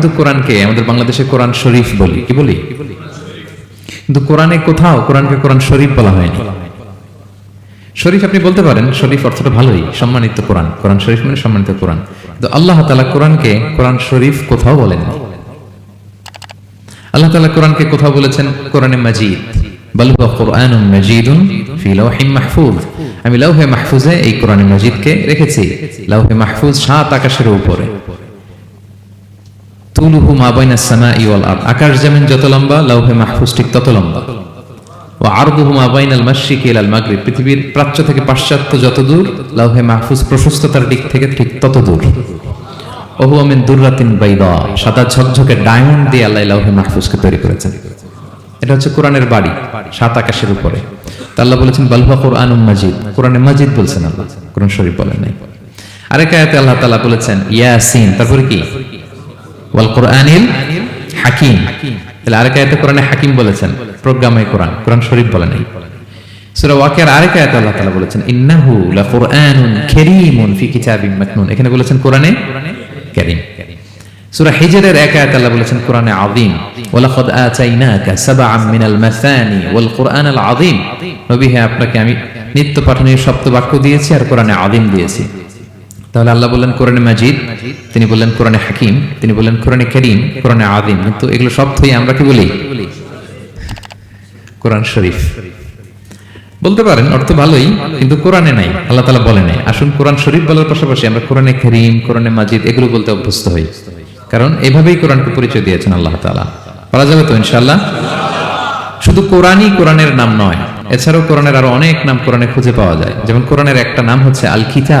কিন্তু কোরআনকে আমাদের বাংলাদেশে কোরআন শরীফ বলি, কি বলি? কিন্তু কোরআনে কোথাও কোরআনকে কোরআন শরীফ বলা হয়নি। শরীফ আপনি বলতে পারেন, শরীফ অর্থটা ভালোই, সম্মানিত কোরআন। কোরআন শরীফ মানে সম্মানিত কোরআন। কিন্তু আল্লাহ তালা কোরআনকে কোরআন শরীফ কোথাও বলেননি আল্লাহ তালা কোরআনকে কোথাও বলেছেন? কোরআনে মাজিদ। আমি লাউহে মাহফুজে এই কোরআনে মাজিদকে রেখেছি। লাউহে মাহফুজ সাত আকাশের উপরে। তুলুহু মা বাইনা সামাই ওয়াল আরদ। আকাশ যেমন যত লম্বা, লাউহে মাহফুজ ঠিক তত লম্বা। ও আরদুহু মা বাইনাল মাশরিকি ইলাল মাগরিব। পৃথিবীর প্রাচ্য থেকে পাশ্চাত্য যত দূর, লাউহে মাহফুজ প্রশস্ততার দিক থেকে ঠিক তত দূর। ওহু আমিন দুররাতিন সাদা ঝকঝকে ডায়মন্ড দিয়ে আল্লাহ মাহফুজকে তৈরি করেছেন। এটা হচ্ছে কোরআনের বাড়ি, সাত আকাশের উপরে। আল্লাহ বলেছেন বালহা কোরআন মাজিদ। কোরআনে মাজিদ বলছেন আল্লাহ, কোরআন শরীফ বলেন নাই। আরেক আয়াতে আল্লাহ তাআলা বলেছেন, ইয়াসিন। তারপরে কি? ওয়াল কোরআনিল হাকিম। তাহলে আরেক আয়াতে কোরআনে হাকিম বলেছেন প্রোগ্রামে কোরআন কোরআন শরীফ বলে নাই। সূরা ওয়াকিয়ার আরেক আয়াতে আল্লাহ তাআলা বলেছেন ইন্নাহু লাকুরআনুন কারীমুন ফি কিতাবিম মাকনুন এখানে বলেছেন কোরআনে কারীম। সূরা হিজরের এক আয়াতে আল্লাহ বলেছেন কোরআনে আযীম। ওয়ালাকাদ আতাইনাকা সাবআম মিনাল মাসানি ওয়াল কোরআনাল আযীম। নবী হে আপনাকে আমি নিত্য পাঠনীয় সপ্ত বাক্য দিয়েছি আর কোরআনে আযীম দিয়েছি। তাহলে আল্লাহ বললেন কোরআনে মাজিদ, তিনি বললেন কোরআনে হাকিম, তিনি বললেন কোরআনে করিম, কোরআনে আদিম কিন্তু এগুলো সবই আমরা কি বলি? কোরআন শরীফ। বলতে পারেন, অর্থ ভালোই, কিন্তু কোরআনে নাই, আল্লাহ তালা বলে নাই। আসুন কোরআন শরীফ বলার পাশাপাশি আমরা কোরআনে করিম, কোরআনে মাজিদ এগুলো বলতে অভ্যস্ত হই। কারণ এভাবেই কোরআনকে পরিচয় দিয়েছেন আল্লাহ তালা পারা যাবে তো ইনশাল্লাহ শুধু কোরআনই কোরআনের নাম নয়, এছাড়াও কোরআনের আরও অনেক নাম কোরআনে খুঁজে পাওয়া যায়। যেমন কোরআনের একটা নাম হচ্ছে আল কিতা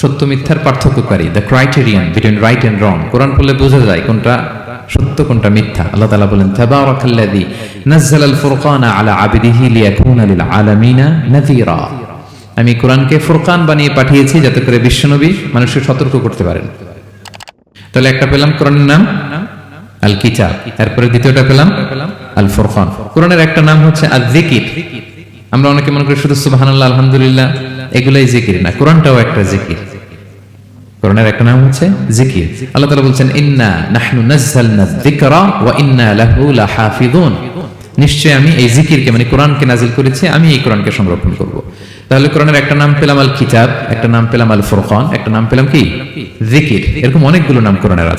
সত্য মিথ্যার পার্থক্যকারী the criterion between right and wrong কোরআন পড়লে বোঝা যায় কোনটা সত্য, কোনটা মিথ্যা। আল্লাহ তাআলা বলেন, তাবারাকাল্লাযী নাযালা আল ফুরকানা আলা আলামিনা নাযীরা। আমি কোরআনকে ফুরকান বানিয়ে পাঠিয়েছি যাতে করে বিশ্বনবী মানুষকে সতর্ক করতে পারেন। তাহলে একটা পেলাম কোরআনের নাম? আল কিতাব তারপরে দ্বিতীয়টা পেলাম? আল ফুরকান কোরআনের একটা নাম হচ্ছে আল যিকির আমরা অনেকে মনে করি শুধু সুবহানাল্লাহ, আলহামদুলিল্লাহ। এগুলাই জিকির না, কোরআনটাও একটা জিকির। কোরআনের একটা নাম হচ্ছে জিকির। আল্লাহ বলছেন, ইন্না নাহনু যিকরা ওয়া ইন্না লাহু লাহাফিযুন। নিশ্চয় আমি এই জিকিরকে মানে কোরআনকে নাজিল করেছি, আমি এই কোরআনকে সংরক্ষণ করব। তাহলে কোরআনের একটা নাম পেলাম আল কিতাব একটা নাম পেলাম আল ফুরকান একটা নাম পেলাম কি? জিকির। এরকম অনেকগুলো নাম কোরআনের আছে।